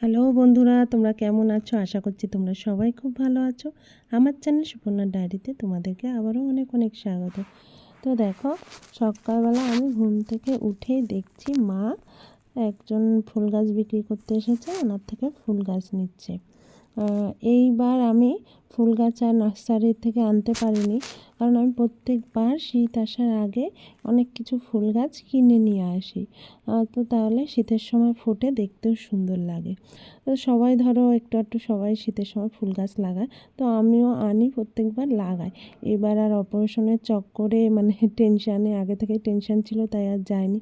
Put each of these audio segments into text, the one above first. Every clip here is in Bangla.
হ্যালো বন্ধুরা, তোমরা কেমন আছো? আশা করছি তোমরা সবাই খুব ভালো আছো। আমার চ্যানেল সুপর্ণার ডায়েরিতে তোমাদেরকে আবারও অনেক অনেক স্বাগত। তো দেখো, সকালবেলা আমি ঘুম থেকে উঠে দেখছি মা একজন ফুল গাছ বিক্রি করতে এসেছে। ওনার থেকে ফুল গাছ নিচ্ছে। এইবার আমি ফুল গাছ আর নার্সারি থেকে আনতে পারিনি। কারণ আমি প্রত্যেকবার শীত আসার আগে অনেক কিছু ফুল গাছ কিনে নিয়ে আসি। তো তাহলে শীতের সময় ফোটে, দেখতেও সুন্দর লাগে। তো সবাই ধরো, একটু একটু সবাই শীতের সময় ফুল গাছ লাগায়। তো আমিও আনি, প্রত্যেকবার লাগাই। এবার আর অপারেশনের চক্করে মানে টেনশানে, আগে থেকেই টেনশান ছিল, তাই আর যায়নি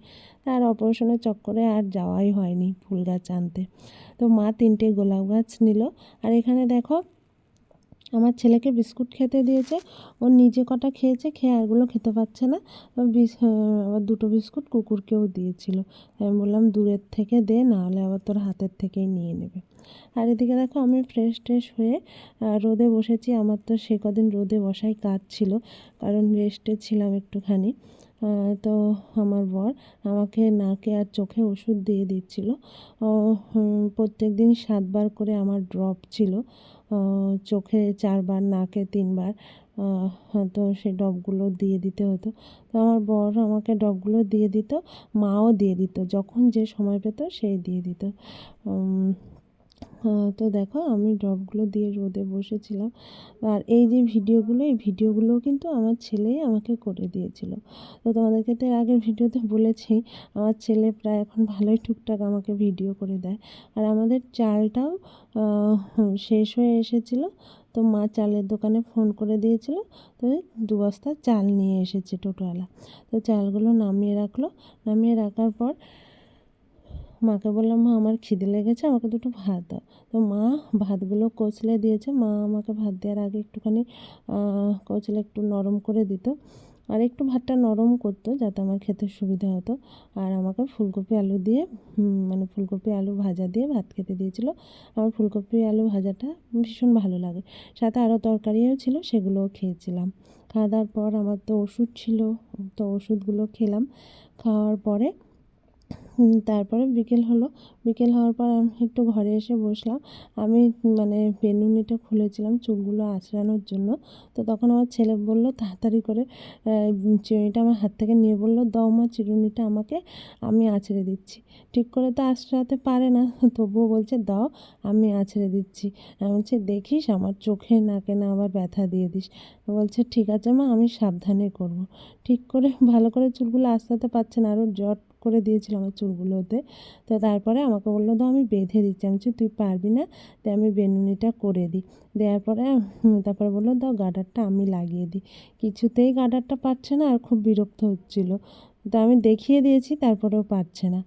আর অপারেশনের চক্করে আর যাওয়াই হয়নি ফুল গাছ আনতে। তো মা তিনটে গোলাপ গাছ নিল। আর এখানে দেখো আমার ছেলেকে বিস্কুট খেতে দিয়েছে। ও নিজে কটা খেয়েছে, খেয়ে আরগুলো খেতে পারছে না। আবার দুটো বিস্কুট কুকুরকেও দিয়েছিল। আমি বললাম, দূরের থেকে দে, নাহলে আবার তোর হাতের থেকেই নিয়ে নেবে। আর এদিকে দেখো, আমি ফ্রেশ ট্রেশ হয়ে রোদে বসেছি। আমার তো সে কদিন রোদে বসাই কাজ ছিল, কারণ রেস্টে ছিলাম একটুখানি। তো আমার বর আমাকে নাকে আর চোখে ওষুধ দিয়ে দিচ্ছিল। প্রত্যেক দিন সাতবার করে আমার ড্রপ ছিল। চোখে চারবার, নাকে তিনবার তো সেই ডবগুলো দিয়ে দিতে হতো। তো আমার বর আমাকে ডবগুলো দিয়ে দিত, মাও দিয়ে দিত, যখন যে সময় পেত সেই দিয়ে দিত। তো দেখো আমি ড্রপগুলো দিয়ে রোদে বসেছিলাম। আর এই যে ভিডিওগুলো, এই ভিডিওগুলোও কিন্তু আমার ছেলে আমাকে করে দিয়েছিল। তো তোমাদেরকে তো আগের ভিডিওতে বলেছি, আমার ছেলে প্রায় এখন ভালোই টুকটাক আমাকে ভিডিও করে দেয়। আর আমাদের চালটাও শেষ হয়ে এসেছিল। তো মা চালের দোকানে ফোন করে দিয়েছিল। তো দু বস্তা চাল নিয়ে এসেছে টোটোওয়ালা। তো চালগুলো নামিয়ে রাখল। নামিয়ে রাখার পর মাকে বললাম, মা, আমার খিদে লেগেছে, আমাকে দুটো ভাত দাও। তো মা ভাতগুলো কচলে দিয়েছে। মা আমাকে ভাত দেওয়ার আগে একটুখানি কচলে একটু নরম করে দিত। আর একটু ভাতটা নরম করতো যাতে আমার খেতে সুবিধা হতো। আর আমাকে ফুলকপি আলু দিয়ে মানে ফুলকপি আলু ভাজা দিয়ে ভাত খেতে দিয়েছিল। আমার ফুলকপি আলু ভাজাটা ভীষণ ভালো লাগে। সাথে আরও তরকারিও ছিল, সেগুলোও খেয়েছিলাম। খাওয়া দাওয়ার পর আমার তো ওষুধ ছিল, তো ওষুধগুলো খেলাম। খাওয়ার পরে তারপরে বিকেল হলো। বিকেল হওয়ার পর আমি একটু ঘরে এসে বসলাম। আমি মানে বেনুনিটা খুলেছিলাম চুলগুলো আঁচড়ানোর জন্য। তো তখন আমার ছেলে বলল, তাড়াতাড়ি করে চিরুনিটা আমার হাত থেকে নিয়ে। বলল, দাও মা চিরুনিটা আমাকে, আমি আঁচড়ে দিচ্ছি। ঠিক করে তো আঁচড়াতে পারে না, তবুও বলছে, দাও, আমি আঁচড়ে দিচ্ছি। আমি বলছি, দেখিস, আমার চোখে নাকে না আবার ব্যথা দিয়ে দিস। বলছে, ঠিক আছে মা, আমি সাবধানে করব। ঠিক করে ভালো করে চুলগুলো আঁচড়াতে পারছে না, আরও জট করে দিয়েছিল আমার চুলগুলোতে। তো তারপরে আমাকে বলল, দাও আমি বেঁধে দিচ্ছি। আমি তুই পারবি না তাই আমি বেনুনিটা করে দিই। দেওয়ার পরে তারপরে বলল, দাও গার্ডারটা আমি লাগিয়ে দিই। কিছুতেই গার্ডারটা পারছে না আর খুব বিরক্ত হচ্ছিল। তো আমি দেখিয়ে দিয়েছি, তারপরেও পারছে না।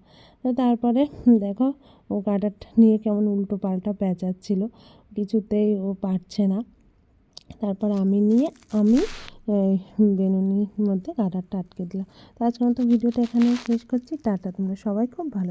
তো তারপরে দেখো, ও গার্ডারটা নিয়ে কেমন উল্টো পাল্টা পেঁচাচ্ছিল। কিছুতেই ও পারছে না। তারপর আমি নিয়ে, আমি বেনুনির মধ্যে গার্ডারটা আটকে দিলাম। তো আজকের মতো ভিডিওটা এখানে শেষ করছি। টাটা, তোমরা সবাই খুব ভালো